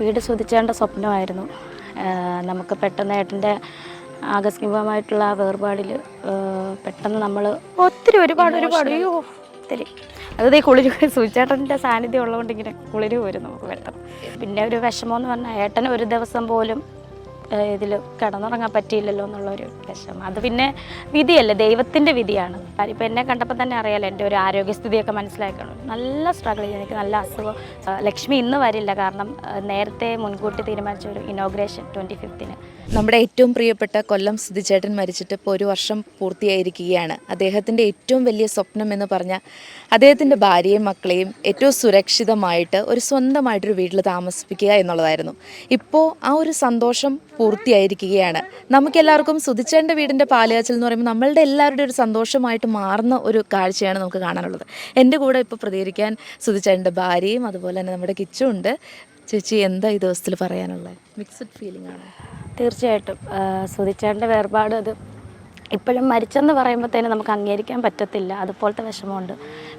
വീട് സുതിച്ചേണ്ട സ്വപ്നമായിരുന്നു. നമുക്ക് പെട്ടെന്ന് ഏട്ടന്റെ ആകസ്മികമായിട്ടുള്ള ആ വേർപാടിൽ പെട്ടെന്ന് നമ്മൾ ഒത്തിരി ഒരുപാട് ഒരുപാട്. അയ്യോ ഒത്തിരി. അത് ഈ കുളിര് സുചേട്ടന്റെ സാന്നിധ്യം ഉള്ളതുകൊണ്ട് ഇങ്ങനെ കുളിര് പോരും നമുക്ക് പെട്ടെന്ന്. പിന്നെ ഒരു വിഷമം എന്ന് പറഞ്ഞാൽ ഏട്ടന് ഒരു ദിവസം പോലും ഇതിൽ കിടന്നുറങ്ങാൻ പറ്റിയില്ലല്ലോ എന്നുള്ളൊരു വിഷമം. അത് പിന്നെ വിധിയല്ലേ ദൈവത്തിന്റെ വിധിയാണ്. ഇപ്പം എന്നെ കണ്ടപ്പോൾ തന്നെ അറിയാലോ എന്റെ ഒരു ആരോഗ്യസ്ഥിതിയൊക്കെ മനസ്സിലാക്കണം നല്ല സ്ട്രഗിൾ ചെയ്ത്. എനിക്ക് നല്ല അസുഖം. ലക്ഷ്മി ഇന്ന് വരില്ല. കാരണം നേരത്തെ മുൻകൂട്ടി തീരുമാനിച്ച ഒരു ഇനോഗ്രേഷൻ ട്വന്റി ഫിഫ്തിന് നമ്മുടെ ഏറ്റവും പ്രിയപ്പെട്ട കൊല്ലം സ്ഥിതിചേട്ടൻ മരിച്ചിട്ട് ഇപ്പോൾ ഒരു വർഷം പൂർത്തിയായിരിക്കുകയാണ്. അദ്ദേഹത്തിന്റെ ഏറ്റവും വലിയ സ്വപ്നം എന്ന് പറഞ്ഞാൽ അദ്ദേഹത്തിന്റെ ഭാര്യയും മക്കളെയും ഏറ്റവും സുരക്ഷിതമായിട്ട് ഒരു സ്വന്തമായിട്ടൊരു വീട്ടിൽ താമസിപ്പിക്കുക എന്നുള്ളതായിരുന്നു. ഇപ്പോൾ ആ ഒരു സന്തോഷം പൂർത്തിയായിരിക്കുകയാണ്. നമുക്കെല്ലാവർക്കും സുധിച്ചേണ്ട വീടിന്റെ പാലുകാച്ചൽ എന്ന് പറയുമ്പോൾ നമ്മളുടെ എല്ലാവരുടെ ഒരു സന്തോഷമായിട്ട് മാറുന്ന ഒരു കാഴ്ചയാണ് നമുക്ക് കാണാനുള്ളത്. എന്റെ കൂടെ ഇപ്പോൾ പ്രതികരിക്കാൻ സുധിച്ചേണ്ട ഭാര്യയും അതുപോലെ തന്നെ നമ്മുടെ കിച്ചും ഉണ്ട്. ചേച്ചി എന്താ ഈ ദിവസത്തിൽ പറയാനുള്ളത്? മിക്സഡ് ഫീലിംഗ് ആണ്. തീർച്ചയായിട്ടും. സുധിച്ചേണ്ട വേർപാട് അത് ഇപ്പോഴും മരിച്ചെന്ന് പറയുമ്പോഴത്തേനും നമുക്ക് അംഗീകരിക്കാൻ പറ്റത്തില്ല. അതുപോലത്തെ വിഷമമുണ്ട്.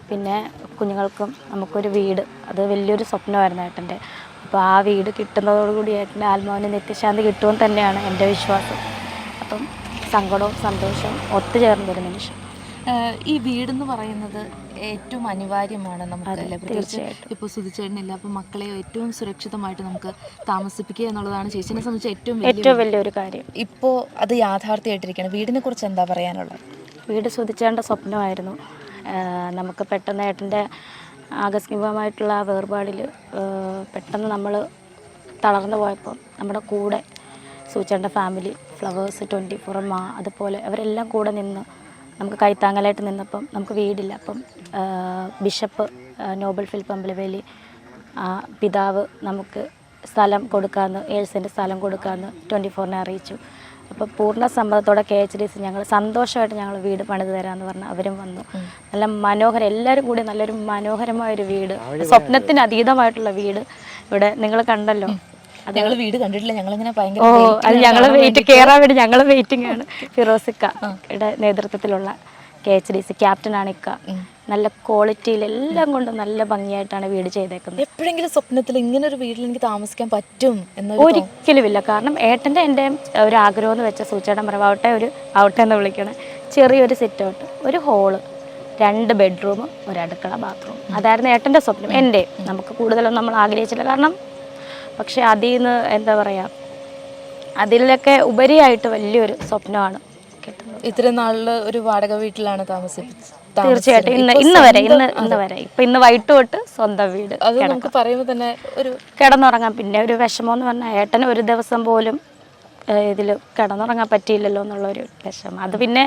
പിന്നെ കുഞ്ഞുങ്ങൾക്കും നമുക്കൊരു വീട്. അത് വലിയൊരു സ്വപ്നമായിരുന്നു ഏട്ടന്റെ. അപ്പോൾ ആ വീട് കിട്ടുന്നതോടുകൂടി ഏട്ടന്റെ ആത്മാവിന് നിത്യശാന്തി കിട്ടുമെന്ന് തന്നെയാണ് എന്റെ വിശ്വാസം. അപ്പം സങ്കടവും സന്തോഷവും ഒത്തുചേർന്നൊരു നിമിഷം. ഈ വീടെന്ന് പറയുന്നത് ഏറ്റവും അനിവാര്യമാണ് നമുക്ക് പ്രത്യേകിച്ച് തീർച്ചയായിട്ടും. ഇപ്പോൾ സുധിച്ചേട്ടനില്ല അപ്പോൾ മക്കളെ ഏറ്റവും സുരക്ഷിതമായിട്ട് നമുക്ക് താമസിപ്പിക്കുക എന്നുള്ളതാണ് ചേച്ചിനെ സംബന്ധിച്ച് ഏറ്റവും ഏറ്റവും വലിയൊരു കാര്യം. ഇപ്പോൾ അത് യാഥാർത്ഥ്യമായിട്ടിരിക്കുകയാണ്. വീടിനെ കുറിച്ച് എന്താ പറയാനുള്ളത്? വീട് സുധിച്ചേണ്ട സ്വപ്നമായിരുന്നു. നമുക്ക് പെട്ടെന്ന് ഏട്ടന്റെ ആകസ്മികമായിട്ടുള്ള ആ വേർപാടിൽ പെട്ടെന്ന് നമ്മൾ തളർന്നു പോയപ്പോൾ നമ്മുടെ കൂടെ സൂചേണ്ട ഫാമിലി ഫ്ലവേഴ്സ് ട്വന്റി ഫോർ മാ അതുപോലെ അവരെല്ലാം കൂടെ നിന്ന് നമുക്ക് കൈത്താങ്ങലായിട്ട് നിന്നപ്പം നമുക്ക് വീടില്ല. അപ്പം ബിഷപ്പ് നോബൽ ഫിൽപ്പ് അമ്പലവേലി ആ പിതാവ് നമുക്ക് സ്ഥലം കൊടുക്കാമെന്ന് ഏഴ്സിന്റെ സ്ഥലം കൊടുക്കാമെന്ന് ട്വന്റി ഫോറിനെ അറിയിച്ചു. അപ്പോൾ പൂർണ സമ്മതത്തോടെ കെ എച്ച് ഡി സി ഞങ്ങൾ സന്തോഷമായിട്ട് ഞങ്ങൾ വീട് പണിത് തരാമെന്ന് പറഞ്ഞ് അവരും വന്നു. നല്ല മനോഹരം എല്ലാവരും കൂടി നല്ലൊരു മനോഹരമായൊരു വീട് സ്വപ്നത്തിന് അതീതമായിട്ടുള്ള വീട് ഇവിടെ നിങ്ങൾ കണ്ടല്ലോ. ഞങ്ങൾ വീട് കണ്ടിട്ടില്ല ഞങ്ങളിങ്ങനെ ഭയങ്കര ഓ അത് ഞങ്ങൾ വെയിറ്റ് കയറാൻ വേണ്ടി ഞങ്ങൾ വെയിറ്റിംഗ് ആണ്. ഫിറോസിക്കയുടെ നേതൃത്വത്തിലുള്ള കെ എച്ച് ഡി സി ക്യാപ്റ്റനാണ് ഇക്ക. നല്ല ക്വാളിറ്റിയിൽ എല്ലാം കൊണ്ടും നല്ല ഭംഗിയായിട്ടാണ് വീട് ചെയ്തേക്കുന്നത്. എപ്പോഴെങ്കിലും സ്വപ്നത്തിൽ ഇങ്ങനെ ഒരു വീട്ടിൽ എനിക്ക് താമസിക്കാൻ പറ്റും ഒരിക്കലും ഇല്ല കാരണം ഏട്ടന്റെ എന്റെ ഒരു ആഗ്രഹം എന്ന് വെച്ചാൽ സൂച്ചേട്ടൻ മറവാവട്ടെ ഒരു ആവട്ടെ എന്ന് വിളിക്കണേ ചെറിയൊരു സിറ്റ് ഔട്ട് ഒരു ഹോൾ രണ്ട് ബെഡ്റൂം ഒരു അടുക്കള ബാത്റൂം അതായിരുന്നു ഏട്ടന്റെ സ്വപ്നം. എന്റെ. നമുക്ക് കൂടുതലൊന്നും നമ്മൾ ആഗ്രഹിച്ചില്ല. കാരണം പക്ഷേ അതിൽ നിന്ന് എന്താ പറയുക അതിലൊക്കെ ഉപരിയായിട്ട് വലിയൊരു സ്വപ്നമാണ് ഇത്രയും നാളിൽ ഒരു വാടക വീട്ടിലാണ് താമസിപ്പിച്ചത്. തീർച്ചയായിട്ടും. ഇന്ന് ഇന്ന് വരെ ഇന്ന് ഇന്ന് വരെ. ഇപ്പം ഇന്ന് വൈകിട്ട് തൊട്ട് സ്വന്തം വീട് അത് നമുക്ക് പറയുമ്പോൾ തന്നെ ഒരു കിടന്നുറങ്ങാം. പിന്നെ ഒരു വിഷമം എന്ന് പറഞ്ഞാൽ ഏട്ടന് ഒരു ദിവസം പോലും ഇതിൽ കിടന്നുറങ്ങാൻ പറ്റിയില്ലല്ലോ എന്നുള്ളൊരു വിഷമം. അത് പിന്നെ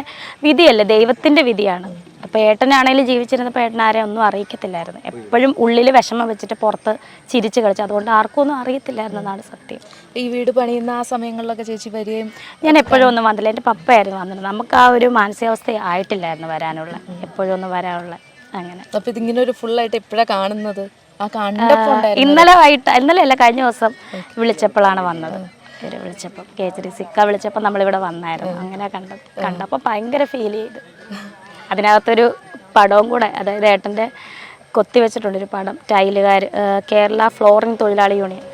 വിധിയല്ലേ? ദൈവത്തിന്റെ വിധിയാണ്. അപ്പോൾ ഏട്ടനാണെങ്കിലും ജീവിച്ചിരുന്നപ്പോൾ ഏട്ടൻ ഒന്നും അറിയിക്കത്തില്ലായിരുന്നു. എപ്പോഴും ഉള്ളിൽ വിഷമം വെച്ചിട്ട് പുറത്ത് ചിരിച്ചു കളിച്ചു. അതുകൊണ്ട് ആർക്കും ഒന്നും അറിയത്തില്ലായിരുന്നു എന്നാണ് സത്യം. ഈ വീട് പണിയുന്ന ആ സമയങ്ങളിലൊക്കെ ചേച്ചി വരികയും ഞാൻ എപ്പോഴും ഒന്നും വന്നില്ല. എന്റെ പപ്പയായിരുന്നു വന്നിരുന്നത്. നമുക്ക് ആ ഒരു മാനസികാവസ്ഥ ആയിട്ടില്ലായിരുന്നു വരാനുള്ള. എപ്പോഴും ഒന്നും വരാനുള്ള അങ്ങനെ. അപ്പൊ ഇതിങ്ങനെ ഒരു ഫുൾ ആയിട്ട് എപ്പോഴാ കാണുന്നത്? ഇന്നലെ വൈകിട്ട് ഇന്നലെ അല്ല കഴിഞ്ഞ ദിവസം വിളിച്ചപ്പോഴാണ് വന്നത്. വിളിച്ചപ്പോൾ കേച്ചരി സിക്ക വിളിച്ചപ്പോൾ നമ്മളിവിടെ വന്നായിരുന്നു. അങ്ങനെ കണ്ട കണ്ടപ്പോൾ ഭയങ്കര ഫീൽ ചെയ്ത്. അതിനകത്തൊരു പടവും കൂടെ അതായത് ഏട്ടന്റെ കൊത്തി വെച്ചിട്ടുണ്ട് ഒരു പടം ടൈലുകാർ കേരള ഫ്ലോറിംഗ് തൊഴിലാളി യൂണിയൻ.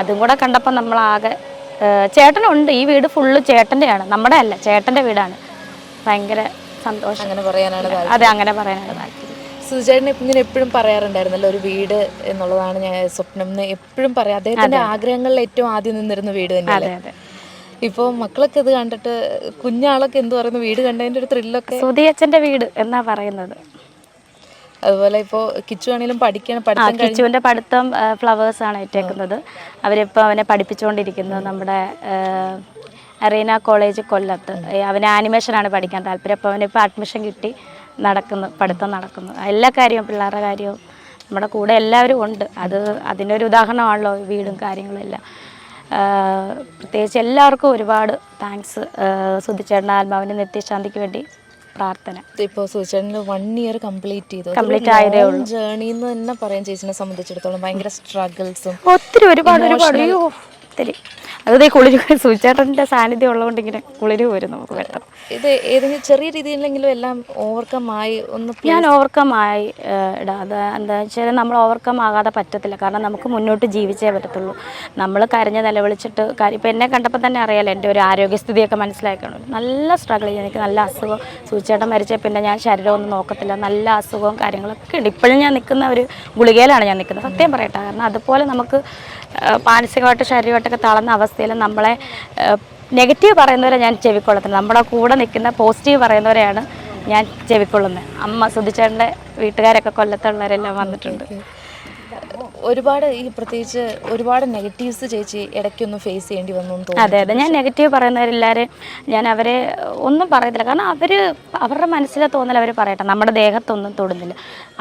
അതും കൂടെ കണ്ടപ്പോൾ നമ്മളാകെ ചേട്ടനുണ്ട് ഈ വീട് ഫുള്ള് ചേട്ടന്റെയാണ് നമ്മുടെ അല്ല ചേട്ടന്റെ വീടാണ്. ഭയങ്കര സന്തോഷം. അങ്ങനെ പറയാനാണ്. അതെ അങ്ങനെ പറയാനാണ് താല്പര്യം. സുചേട്ടൻ ഇങ്ങനെ എപ്പോഴും പറയാറുണ്ടായിരുന്നല്ലോ ഒരു വീട് എന്നുള്ളതാണ് ഞാൻ സ്വപ്നം എന്ന് എപ്പോഴും പറയാം. അദ്ദേഹത്തിന്റെ ആഗ്രഹങ്ങളിൽ ഏറ്റവും ആദ്യം നിന്നിരുന്ന വീട് തന്നെയല്ലേ? ഇപ്പോൾ മക്കളൊക്കെ ഇത് കണ്ടിട്ട് കുഞ്ഞാളൊക്കെ എന്ത് പറയുന്നു? വീട് കണ്ടതിന്റെ ഒരു ത്രില്ലൊക്കെ. സുധിയച്ചന്റെ വീട് എന്നാ പറയുന്നത്? അതുപോലെ ഇപ്പോൾ കിച്ചു ആണെങ്കിലും പഠിക്കാൻ ആ പഠിത്തം കിച്ചുവിന്റെ പഠിത്തം ഫ്ലവേഴ്സ് ആണ് ഏറ്റേക്കുന്നത്. അവരിപ്പോൾ അവനെ പഠിപ്പിച്ചുകൊണ്ടിരിക്കുന്നത് നമ്മുടെ അറീന കോളേജ് കൊല്ലത്ത്. അവന് ആനിമേഷനാണ് പഠിക്കാൻ താല്പര്യം. അപ്പോൾ അവനിപ്പോൾ അഡ്മിഷൻ കിട്ടി നടക്കുന്നു പഠിത്തം നടക്കുന്നു. എല്ലാ കാര്യവും പിള്ളേരുടെ കാര്യവും നമ്മുടെ കൂടെ എല്ലാവരും ഉണ്ട്. അത് അതിനൊരു ഉദാഹരണമാണല്ലോ വീടും കാര്യങ്ങളും എല്ലാം. പ്രത്യേകിച്ച് എല്ലാവർക്കും ഒരുപാട് താങ്ക്സ് സുധിച്ചേട്ടൻ ആത്മാവിന്റെ നിത്യശാന്തിക്ക് വേണ്ടി പ്രാർത്ഥന. ഇപ്പോൾ സുചേട്ടന് വൺ ഇയർ കംപ്ലീറ്റ് ചെയ്തു. കംപ്ലീറ്റ് ആയതേ ഉള്ളൂ. ജേണി എന്ന് തന്നെ പറയാൻ ചേച്ചിനെ സംബന്ധിച്ചിടത്തോളം. ഭയങ്കര സ്ട്രഗിൾസും ഒത്തിരി ഒരുപാട് ഒരുപാട്. ഒത്തിരി. അത് ഈ കുളിര് സൂചേട്ടന്റെ സാന്നിധ്യം ഉള്ളതുകൊണ്ട് ഇങ്ങനെ കുളിര് വരും നമുക്ക് വെള്ളം ഇത് ഏതെങ്കിലും ചെറിയ രീതിയിലെങ്കിലും എല്ലാം ഓവർകം ആയി ഒന്ന് ഞാൻ ഓവർകം ആയി ഇടാ. അത് എന്താ വെച്ചാൽ നമ്മൾ ഓവർകം ആകാതെ പറ്റത്തില്ല. കാരണം നമുക്ക് മുന്നോട്ട് ജീവിച്ചേ പറ്റത്തുള്ളൂ. നമ്മൾ കരഞ്ഞ് നിലവിളിച്ചിട്ട് കാര്യം ഇപ്പം എന്നെ കണ്ടപ്പോൾ തന്നെ അറിയാലോ എന്റെ ഒരു ആരോഗ്യസ്ഥിതിയൊക്കെ മനസ്സിലാക്കണം നല്ല സ്ട്രഗിൾ ചെയ്യും എനിക്ക് നല്ല അസുഖം. സൂചേട്ടൻ മരിച്ച പിന്നെ ഞാൻ ശരീരമൊന്നും നോക്കത്തില്ല. നല്ല അസുഖവും കാര്യങ്ങളൊക്കെ ഉണ്ട്. ഇപ്പോഴും ഞാൻ നിൽക്കുന്ന ഒരു ഗുളികയിലാണ് ഞാൻ നിൽക്കുന്നത്. സത്യം പറയട്ടെ. കാരണം അതുപോലെ നമുക്ക് മാനസികമായിട്ട് ശാരീരികമായിട്ടൊക്കെ തളർന്ന അവസ്ഥയിൽ നമ്മളെ നെഗറ്റീവ് പറയുന്നവരെ ഞാൻ ചെവിക്കൊള്ളത്തില്ല. നമ്മുടെ കൂടെ നിൽക്കുന്ന പോസിറ്റീവ് പറയുന്നവരെയാണ് ഞാൻ ചെവിക്കൊള്ളുന്നത്. അമ്മ സുധിച്ചേട്ടന്റെ വീട്ടുകാരൊക്കെ കൊല്ലത്തുള്ളവരെല്ലാം വന്നിട്ടുണ്ട്. ഒരുപാട് ഈ പ്രത്യേകിച്ച് ഒരുപാട് നെഗറ്റീവ്സ് ചേച്ചി ഇടയ്ക്കൊന്ന് ഫേസ് ചെയ്യേണ്ടി വന്നു അതെ അതെ. ഞാൻ നെഗറ്റീവ് പറയുന്നവരെല്ലാവരും ഞാൻ അവരെ ഒന്നും പറയത്തില്ല. കാരണം അവർ അവരുടെ മനസ്സിലെ തോന്നൽ അവർ പറയട്ടെ. നമ്മുടെ ദേഹത്തൊന്നും തൊടുന്നില്ല.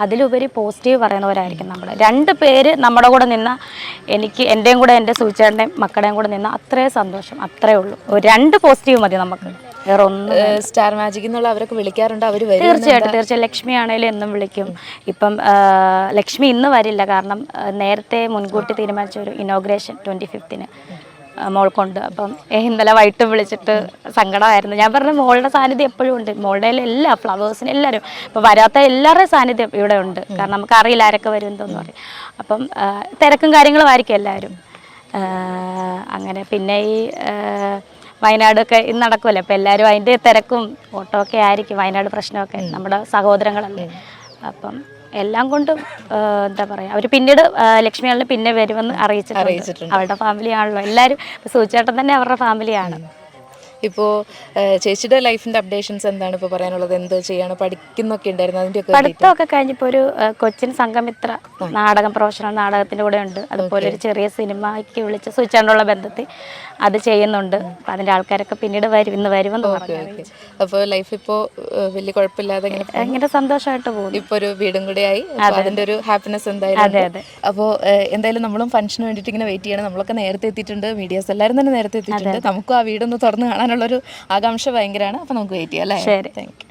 അതിലുപരി പോസിറ്റീവ് പറയുന്നവരായിരിക്കും നമ്മൾ രണ്ട് പേര് നമ്മുടെ കൂടെ നിന്ന എനിക്ക് എന്റെയും കൂടെ എന്റെ സൂചിച്ചേട്ടന്റെയും മക്കളുടെയും കൂടെ നിന്ന അത്രേ സന്തോഷം. അത്രേ ഉള്ളൂ. രണ്ട് പോസിറ്റീവ് മതി നമുക്ക്. വേറെ ഒന്നും സ്റ്റാർ മാജിക് എന്നുള്ള അവരൊക്കെ വിളിക്കാറുണ്ട് അവർ വരും തീർച്ചയായിട്ടും തീർച്ചയായും ലക്ഷ്മി ആണെങ്കിലും എന്നും വിളിക്കും. ഇപ്പം ലക്ഷ്മി ഇന്ന് വരില്ല. കാരണം നേരത്തെ മുൻകൂട്ടി തീരുമാനിച്ച ഒരു ഇനോഗ്രേഷൻ ട്വന്റി ഫിഫ്തിന് മോൾക്കുണ്ട് അപ്പം ഇന്നലെ വൈകിട്ട് വിളിച്ചിട്ട് സങ്കടമായിരുന്നു. ഞാൻ പറഞ്ഞു മോളുടെ സാന്നിധ്യം എപ്പോഴും ഉണ്ട്. മോളുടെ എല്ലാ ഫ്ലവേഴ്സിന് എല്ലാവരും. ഇപ്പം വരാത്ത എല്ലാവരുടെയും സാന്നിധ്യം ഇവിടെ ഉണ്ട്. കാരണം നമുക്ക് അറിയില്ല ആരൊക്കെ വരും എന്തോന്ന് പറയും. അപ്പം തിരക്കും കാര്യങ്ങളും ആയിരിക്കും എല്ലാവരും. അങ്ങനെ. പിന്നെ ഈ വയനാടൊക്കെ ഇന്ന് നടക്കുമല്ലോ അപ്പോൾ എല്ലാവരും അതിന്റെ തിരക്കും ഓട്ടോ ഒക്കെ ആയിരിക്കും വയനാട് പ്രശ്നമൊക്കെ നമ്മുടെ സഹോദരങ്ങളല്ലേ? അപ്പം എല്ലാം കൊണ്ടും എന്താ പറയുക അവർ പിന്നീട് ലക്ഷ്മി പിന്നെ വരുമെന്ന് അറിയിച്ചിട്ടുണ്ട്. അറിയിച്ചിട്ടുണ്ട്. അവരുടെ ഫാമിലി ആണല്ലോ. എല്ലാവരും സൂചേട്ടൻ തന്നെ അവരുടെ ഫാമിലിയാണ് ഇപ്പോൾ ചേച്ചിയുടെ ലൈഫിന്റെ അപ്ഡേഷൻസ് എന്താണ് ഇപ്പോൾ പറയാനുള്ളത്? എന്ത് ചെയ്യാണ്? പഠിക്കുന്നൊക്കെ ഉണ്ടായിരുന്നു അതിന്റെ ഒക്കെ പഠിത്തമൊക്കെ കഴിഞ്ഞപ്പോൾ ഒരു കൊച്ചിൻ സംഘമിത്ര നാടകം പ്രൊഫഷണൽ നാടകത്തിന്റെ കൂടെ ഉണ്ട്. അതുപോലെ ഒരു ചെറിയ സിനിമയ്ക്ക് വിളിച്ച് സൂചിച്ചാണ്ടുള്ള ബന്ധത്തിൽ അത് ചെയ്യുന്നുണ്ട്. അപ്പം അതിന്റെ ആൾക്കാരൊക്കെ പിന്നീട് വരും ഇന്ന് വരുമെന്ന് പറഞ്ഞു. അപ്പോൾ ലൈഫ് ഇപ്പോൾ വലിയ കുഴപ്പമില്ലാതെ ഇങ്ങനെ സന്തോഷമായിട്ട് പോകും ഇപ്പൊ ഒരു വീടും കൂടെ ആയി. അതിന്റെ ഒരു ഹാപ്പിനെസ് എന്തായാലും അതെ, അതെ. അപ്പോ എന്തായാലും നമ്മളും ഫംഗ്ഷന് വേണ്ടിയിട്ട് ഇങ്ങനെ വെയിറ്റ് ചെയ്യണം. നമ്മളൊക്കെ നേരത്തെ എത്തിയിട്ടുണ്ട്. മീഡിയാസ് എല്ലാവരും തന്നെ നേരത്തെ എത്തിയിട്ടുണ്ട്. നമുക്കും ആ വീടൊന്ന് തുറന്ന് കാണാനുള്ള ഒരു ആകാംക്ഷ ഭയങ്കരമാണ്. അപ്പൊ നമുക്ക് വെയിറ്റ് ചെയ്യാം അല്ലേ? ശരി. Thank you